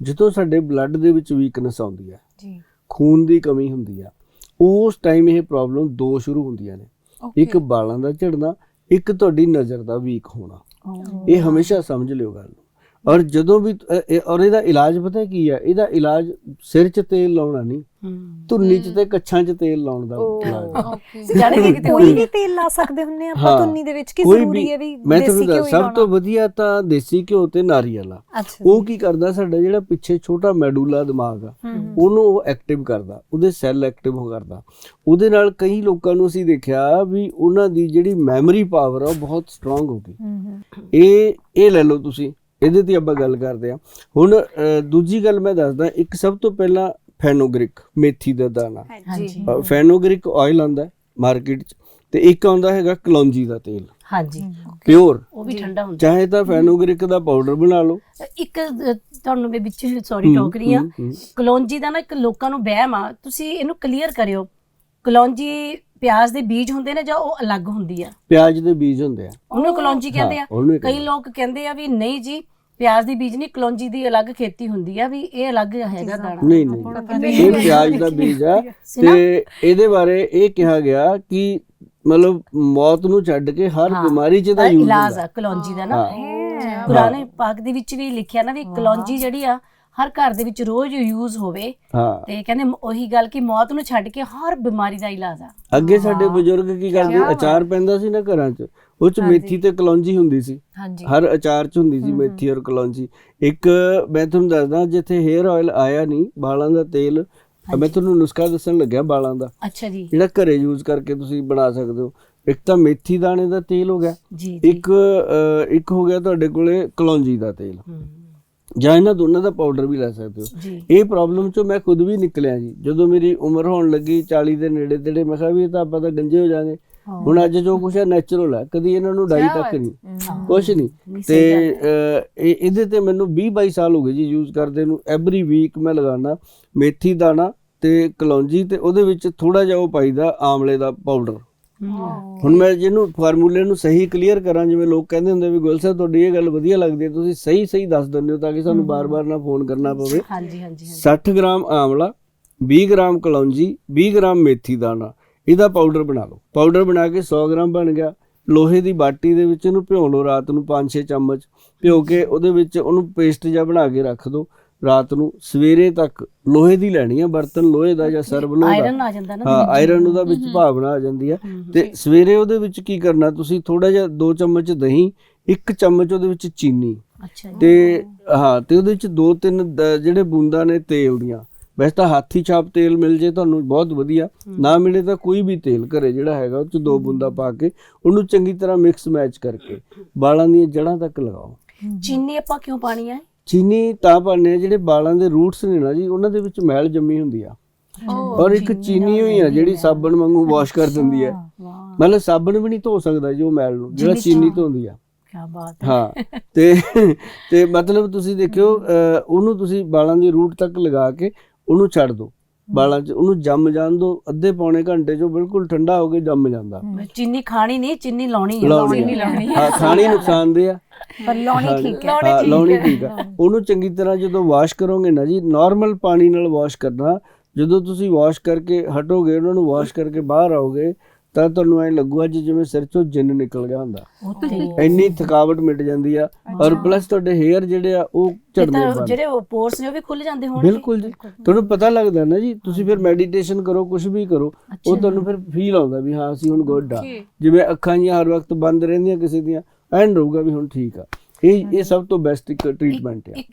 ਜਦੋਂ ਸਾਡੇ ਬਲੱਡ ਦੇ ਵਿੱਚ ਵੀਕਨੈਸ ਆਉਂਦੀ ਹੈ ਜੀ। ਖੂਨ ਦੀ ਕਮੀ ਹੁੰਦੀ ਆ ਉਸ ਟਾਈਮ ਇਹ ਪ੍ਰੋਬਲਮ ਦੋ ਸ਼ੁਰੂ ਹੁੰਦੀਆਂ ਨੇ। ਇੱਕ ਵਾਲਾਂ ਦਾ ਝੜਨਾ ਇੱਕ ਤੁਹਾਡੀ ਨਜ਼ਰ ਦਾ ਵੀਕ ਹੋਣਾ। ਇਹ ਹਮੇਸ਼ਾ ਸਮਝ ਲਿਓ ਗੱਲ ਨੂੰ। ਔਰ ਜਦੋਂ ਵੀ ਔਰ ਇਹਦਾ ਇਲਾਜ ਪਤਾ ਕੀ ਹੈ ਇਹਦਾ ਇਲਾਜ ਸਿਰ 'ਚ ਤੇਲ ਲਾਉਣਾ ਨਹੀਂ ਧੁੰਨੀ 'ਚ ਤੇ ਕੱਛਾਂ 'ਚ ਤੇਲ ਲਾਉਣ ਦਾ। ਜਾਣੇ ਕਿ ਕਿਤੇ ਕੋਈ ਵੀ ਤੇਲ ਲਾ ਸਕਦੇ ਹੁੰਨੇ ਆਪਾਂ ਤੁੰਨੀ ਦੇ ਵਿੱਚ ਕੀ ਕੋਈ ਜ਼ਰੂਰੀ ਹੈ ਵੀ ਦੇਸੀ ਘਿਓ ਹੀ ਸਭ ਤੋਂ ਵਧੀਆ ਤਾਂ ਦੇਸੀ ਘਿਓ ਤੇ ਨਾਰੀਅਲ ਆ ਉਹ ਕੀ ਕਰਦਾ ਸਾਡਾ ਜਿਹੜਾ ਪਿੱਛੇ ਛੋਟਾ ਮੈਡੂਲਾ ਦਿਮਾਗ ਆ ਉਹਨੂੰ ਉਹ ਐਕਟਿਵ ਕਰਦਾ ਉਹਦੇ ਸੈੱਲ ਐਕਟਿਵ ਹੋ ਕਰਦਾ। ਉਹਦੇ ਨਾਲ ਕਈ ਲੋਕਾਂ ਨੂੰ ਅਸੀਂ ਦੇਖਿਆ ਵੀ ਉਹਨਾਂ ਦੀ ਜਿਹੜੀ ਮੈਮਰੀ ਪਾਵਰ ਆ ਉਹ ਬਹੁਤ ਸਟਰੋਂਗ ਹੋ ਗਈ। ਇਹ ਇਹ ਲੈ ਲਓ ਤੁਸੀਂ ਇਹਦੇ ਤੇ ਆਪਾਂ ਗੱਲ ਕਰਦੇ ਆ ਹੁਣ ਦੂਜੀ ਗੱਲ ਮੈਂ ਦੱਸਦਾ ਇੱਕ ਸਭ ਤੋਂ ਪਹਿਲਾਂ ਫੈਨੋਗ੍ਰਿਕ ਮੇਥੀ ਦਾ ਦਾਣਾ। ਹਾਂਜੀ। ਫੈਨੋਗ੍ਰਿਕ ਆਇਲ ਆਂਦਾ ਮਾਰਕੀਟ 'ਚ ਤੇ ਇੱਕ ਆਉਂਦਾ ਹੈਗਾ ਕਲੌਂਜੀ ਦਾ ਤੇਲ। ਹਾਂਜੀ। ਪਿਓਰ ਉਹ ਵੀ ਠੰਡਾ ਹੁੰਦਾ। ਚਾਹੇ ਤਾਂ ਫੈਨੋਗ੍ਰਿਕ ਦਾ ਪਾਊਡਰ ਬਣਾ ਲਓ। ਇੱਕ ਤੁਹਾਨੂੰ ਮੈਂ ਵਿੱਚ ਸੌਰੀ ਟੋਕ ਰਹੀ ਆ। ਕਲੌਂਜੀ ਦਾ ਨਾ ਇੱਕ ਲੋਕਾਂ ਨੂੰ ਵਹਿਮ ਆ। ਤੁਸੀਂ ਇਹਨੂੰ ਕਲੀਅਰ ਕਰਿਓ। ਕਲੌਂਜੀ ਪਿਆਜ਼ ਦੇ ਬੀਜ ਹੁੰਦੇ ਨੇ ਜਾਂ ਉਹ ਅਲੱਗ ਹੁੰਦੀ ਆ? ਪਿਆਜ਼ ਦੇ ਬੀਜ ਹੁੰਦੇ ਆ। ਉਹਨੂੰ ਕਲੌਂਜੀ ਕਹਿੰਦੇ ਆ। ਕਈ ਲੋਕ ਕਹਿੰਦੇ ਆ ਵੀ ਨਹੀਂ ਜੀ ਪਿਆਜ਼ ਦੀ ਬੀਜ ਨਹੀਂ ਕਲੌਂਜੀ ਦੀ ਅਲੱਗ ਖੇਤੀ ਹੁੰਦੀ ਆ ਵੀ ਇਹ ਅਲੱਗ ਹੈਗਾ ਦਾਣਾ। ਨਹੀਂ ਨਹੀਂ। ਇਹ ਪਿਆਜ਼ ਦਾ ਬੀਜ ਆ? ਤੇ ਇਹਦੇ ਬਾਰੇ ਇਹ ਕਿਹਾ ਗਿਆ ਕਿ ਮਤਲਬ ਮੌਤ ਨੂੰ ਛੱਡ ਕੇ ਹਰ ਬਿਮਾਰੀ 'ਚ ਦਾ ਯੂਜ਼ ਇਲਾਜ ਆ ਕਲੌਂਜੀ ਦਾ ਨਾ। ਪੁਰਾਣੇ ਪਾਕ ਦੇ ਵਿੱਚ ਵੀ ਲਿਖਿਆ ਨਾ ਵੀ ਕਲੌਂਜੀ ਜਿਹੜੀ ਆ ਹਰ ਘਰ ਦੇ ਵਿੱਚ ਰੋਜ਼ ਯੂਜ਼ ਹੋਵੇ ਹਾਂ। ਤੇ ਕਹਿੰਦੇ ਉਹੀ ਗੱਲ ਕਿ ਮੌਤ ਨੂੰ ਛੱਡ ਕੇ ਹਰ ਬਿਮਾਰੀ ਦਾ ਇਲਾਜ ਆ। ਅੱਗੇ ਸਾਡੇ ਬਜ਼ੁਰਗ ਕੀ ਕਰਦੇ? ਅਚਾਰ ਪੈਂਦਾ ਸੀ ਨਾ ਘਰਾਂ 'ਚ ਉਹ 'ਚ ਮੇਥੀ ਤੇ ਕਲੌਂਜੀ ਹੁੰਦੀ ਸੀ। ਹਰ ਅਚਾਰ 'ਚ ਹੁੰਦੀ ਸੀ ਮੇਥੀ ਔਰ ਕਲੌਂਜੀ। ਇੱਕ ਮੈਂ ਤੁਹਾਨੂੰ ਦੱਸਦਾ ਜਿੱਥੇ ਹੇਅਰ ਆਇਲ ਆਇਆ ਨਹੀਂ ਵਾਲਾਂ ਦਾ ਤੇਲ ਮੈਂ ਤੁਹਾਨੂੰ ਨੁਸਖਾ ਦੱਸਣ ਲੱਗਿਆ ਵਾਲਾਂ ਦਾ। ਅੱਛਾ ਜੀ। ਜਿਹੜਾ ਘਰੇ ਯੂਜ਼ ਕਰਕੇ ਤੁਸੀਂ ਬਣਾ ਸਕਦੇ ਹੋ। ਇੱਕ ਤਾਂ ਮੇਥੀ ਦਾਣੇ ਦਾ ਤੇਲ ਹੋ ਗਿਆ। ਇੱਕ ਇੱਕ ਹੋ ਗਿਆ ਤੁਹਾਡੇ ਕੋਲੇ ਕਲੌਂਜੀ ਦਾ ਤੇਲ। ਜਾਂ ਇਹਨਾਂ ਦੋਨਾਂ ਦਾ ਪਾਊਡਰ ਵੀ ਲੈ ਸਕਦੇ ਹੋ। ਇਹ ਪ੍ਰੋਬਲਮ ਚੋਂ ਮੈਂ ਖੁਦ ਵੀ ਨਿਕਲਿਆ ਜੀ। ਜਦੋਂ ਮੇਰੀ ਉਮਰ ਹੋਣ ਲੱਗੀ 40 ਦੇ ਨੇੜੇ ਤੇੜੇ ਮੈਂ ਕਿਹਾ ਵੀ ਇਹ ਤਾਂ ਆਪਾਂ ਤਾਂ ਗੰਜੇ ਹੋ ਜਾਾਂਗੇ। ਹੁਣ ਅੱਜ ਜੋ ਕੁਛ ਹੈ ਨੈਚੁਰਲ ਹੈ। ਕਦੀ ਇਹਨਾਂ ਨੂੰ ਡਾਈ ਤੱਕ ਨਹੀਂ। ਕੁਛ ਨਹੀਂ। ਤੇ ਇਹਦੇ ਤੇ ਮੈਨੂੰ 20 22 ਸਾਲ ਹੋ ਗਏ ਜੀ ਯੂਜ਼ ਕਰਦੇ ਨੂੰ। ਐਵਰੀ ਵੀਕ ਮੈਂ ਲਗਾਉਣਾ ਮੇਥੀ ਦਾਣਾ ਤੇ ਕਲੌਂਜੀ ਤੇ ਉਹਦੇ ਵਿੱਚ ਥੋੜਾ ਜਿਹਾ ਉਹ ਪਾਈਦਾ ਆਮਲੇ ਦਾ ਪਾਊਡਰ ਹੁਣ ਮੈਂ ਜਿਹਨੂੰ ਫਾਰਮੂਲੇ ਨੂੰ ਸਹੀ ਕਲੀਅਰ ਕਰਾਂ ਜਿਵੇਂ ਲੋਕ ਕਹਿੰਦੇ ਹੁੰਦੇ ਵੀ ਗੁਲ ਸਾਹਿਬ ਤੁਹਾਡੀ ਇਹ ਗੱਲ ਵਧੀਆ ਲੱਗਦੀ ਹੈ ਤੁਸੀਂ ਸਹੀ ਸਹੀ ਦੱਸ ਦਿੰਦੇ ਹੋ ਤਾਂ ਕਿ ਸਾਨੂੰ ਬਾਰ-ਬਾਰ ਨਾ ਫੋਨ ਕਰਨਾ ਪਵੇ। ਹਾਂਜੀ ਹਾਂਜੀ ਹਾਂਜੀ। 60 ਗ੍ਰਾਮ ਆਮਲਾ 20 ਗ੍ਰਾਮ ਕਲੌਂਜੀ 20 ਗ੍ਰਾਮ ਮੇਥੀ ਦਾਣਾ ਇਹਦਾ ਪਾਊਡਰ ਬਣਾ ਲਓ। ਪਾਊਡਰ ਬਣਾ ਕੇ 100 ਗ੍ਰਾਮ ਬਣ ਗਿਆ। ਲੋਹੇ ਦੀ ਬਾਟੀ ਦੇ ਵਿੱਚ ਇਹਨੂੰ ਭਿਓ ਲਓ ਰਾਤ ਨੂੰ 5-6 ਚਮਚ। ਭਿਓ ਕੇ ਉਹਦੇ ਵਿੱਚ ਉਹਨੂੰ ਪੇਸਟ ਜਿਹਾ ਬਣਾ ਕੇ ਰੱਖ ਦਿਓ ਰਾਤ ਨੂੰ ਸਵੇਰੇ ਤੱਕ ਲੋਹੇ ਦੀ ਲੈਣੀ ਆ ਬਰਤਨ ਲੋਹੇ ਦਾ ਜਾਂ ਸਰਬ ਲੋਹੇ ਦਾ। ਆਇਰਨ ਆ ਜਾਂਦਾ ਨਾ ਹਾਂ ਆਇਰਨ ਉਹਦਾ ਵਿੱਚ ਭਾਵਨਾ ਆ ਜਾਂਦੀ ਹੈ ਤੇ ਸਵੇਰੇ ਉਹਦੇ ਵਿੱਚ ਕੀ ਕਰਨਾ ਤੁਸੀਂ ਥੋੜਾ ਜਿਹਾ 2 ਚਮਚ ਦਹੀਂ 1 ਚਮਚ ਉਹਦੇ ਵਿੱਚ ਚੀਨੀ। ਅੱਛਾ ਤੇ ਹਾਂ ਤੇ ਉਹਦੇ ਵਿੱਚ ਦੋ ਤਿੰਨ ਜਿਹੜੇ ਬੂੰਦਾਂ ਨੇ ਤੇਲ ਦੀਆਂ। ਵੈਸੇ ਤਾਂ ਹਾਥੀ ਛਾਪ ਤੇਲ ਮਿਲ ਜੇ ਤੁਹਾਨੂੰ ਬਹੁਤ ਵਧੀਆ। ਨਾ ਮਿਲੇ ਤਾਂ ਕੋਈ ਵੀ ਤੇਲ ਘਰੇ ਜਿਹੜਾ ਹੈਗਾ ਉਹ ਚ ਦੋ ਬੂੰਦਾਂ ਪਾ ਕੇ ਉਹਨੂੰ ਚੰਗੀ ਤਰ੍ਹਾਂ ਮਿਕਸ ਮੈਚ ਕਰਕੇ ਵਾਲਾਂ ਦੀਆਂ ਜੜ੍ਹਾਂ ਤੱਕ ਲਗਾਓ। ਚੀਨੀ ਆਪਾਂ ਕਿਉਂ ਪਾਣੀ ਆ? ਚੀਨੀ ਤਾਂ ਪਾਉਂਦੇ ਆ ਜਿਹੜੇ ਵਾਲਾਂ ਦੇ ਰੂਟਸ ਨੇ ਨਾ ਜੀ ਉਹਨਾਂ ਦੇ ਵਿੱਚ ਮੈਲ ਜੰਮੀ ਹੁੰਦੀ ਆ। ਔਰ ਇੱਕ ਚੀਨੀ ਹੋਈ ਆ ਜਿਹੜੀ ਸਾਬਣ ਵਾਂਗੂ ਵਾਸ਼ ਕਰ ਦਿੰਦੀ ਹੈ ਮਤਲਬ ਸਾਬਣ ਵੀ ਨਹੀਂ ਧੋ ਸਕਦਾ ਜੋ ਮੈਲ ਨੂੰ ਜਿਹੜਾ ਚੀਨੀ ਧੋਂਦੀ ਆ। ਕੀ ਬਾਤ ਹੈ। ਹਾਂ ਤੇ ਤੇ ਮਤਲਬ ਤੁਸੀਂ ਦੇਖਿਓ ਉਹਨੂੰ ਤੁਸੀਂ ਵਾਲਾਂ ਦੀ ਰੂਟ ਤੱਕ ਲਗਾ ਕੇ ਉਹਨੂੰ ਛੱਡ ਦਿਓ ਵਾਲਾਂ 'ਚ ਉਹਨੂੰ ਜੰਮ ਜਾਣ ਦਿਓ ਅੱਧੇ ਪੌਣੇ ਘੰਟੇ 'ਚ ਉਹ ਬਿਲਕੁਲ ਠੰਡਾ ਹੋ ਕੇ ਜੰਮ ਜਾਂਦਾ। ਚੀਨੀ ਖਾਣੀ ਨਹੀਂ ਚੀਨੀ ਲਾਉਣੀ ਹੈ ਲਾਉਣੀ ਆ। ਹਾਂ ਖਾਣੀ ਨੁਕਸਾਨਦੇ ਆ। ਪਰ ਲਾਉਣੀ ਠੀਕ ਹੈ। ਹਾਂ ਲਾਉਣੀ ਠੀਕ ਆ ਉਹਨੂੰ ਚੰਗੀ ਤਰ੍ਹਾਂ ਜਦੋਂ ਵਾਸ਼ ਕਰੋਗੇ ਨਾ ਜੀ ਨਾਰਮਲ ਪਾਣੀ ਨਾਲ ਵਾਸ਼ ਕਰਨਾ। ਜਦੋਂ ਤੁਸੀਂ ਵਾਸ਼ ਕਰਕੇ ਹਟੋਗੇ ਉਹਨਾਂ ਨੂੰ ਵਾਸ਼ ਕਰਕੇ ਬਾਹਰ ਆਓਗੇ ਤਾਂ ਤੁਹਾਨੂੰ ਐ ਲੱਗੂਗਾ ਜੀ ਜਿਵੇਂ ਸਿਰ ਚੋਂ ਜਿੰਨ ਨਿਕਲ ਗਿਆ ਹੁੰਦਾ। ਇੰਨੀ ਥਕਾਵਟ ਮਿਟ ਜਾਂਦੀ ਆ। ਔਰ ਪਲੱਸ ਤੁਹਾਡੇ ਹੇਅਰ ਜਿਹੜੇ ਆ ਉਹ ਝੜਨੇ ਤਾਂ ਬੰਦ। ਜਿਹੜੇ ਪੋਰਸ ਨੇ ਉਹ ਵੀ ਖੁੱਲ ਜਾਂਦੇ ਹੋਣਗੇ। ਬਿਲਕੁਲ ਜੀ। ਤੁਹਾਨੂੰ ਪਤਾ ਲੱਗਦਾ ਨਾ ਜੀ ਤੁਸੀਂ ਫਿਰ ਮੈਡੀਟੇਸ਼ਨ ਕਰੋ ਕੁਝ ਵੀ ਕਰੋ ਉਹ ਤੁਹਾਨੂੰ ਫਿਰ ਫੀਲ ਆਉਂਦਾ ਵੀ ਹਾਂ ਅਸੀਂ ਹੁਣ ਗੁੱਡ ਆ। ਜਿਵੇਂ ਅੱਖਾਂ ਜੀਆਂ ਹਰ ਵਕਤ ਬੰਦ ਰਹਿੰਦੀਆਂ ਕਿਸੇ ਦੀਆਂ ਐਨ ਰਹੂਗਾ ਵੀ ਹੁਣ ਠੀਕ ਆ। ਇਹ ਇਹ ਸਭ ਤੋਂ ਬੈਸਟ ਟ੍ਰੀਟਮੈਂਟ ਆ।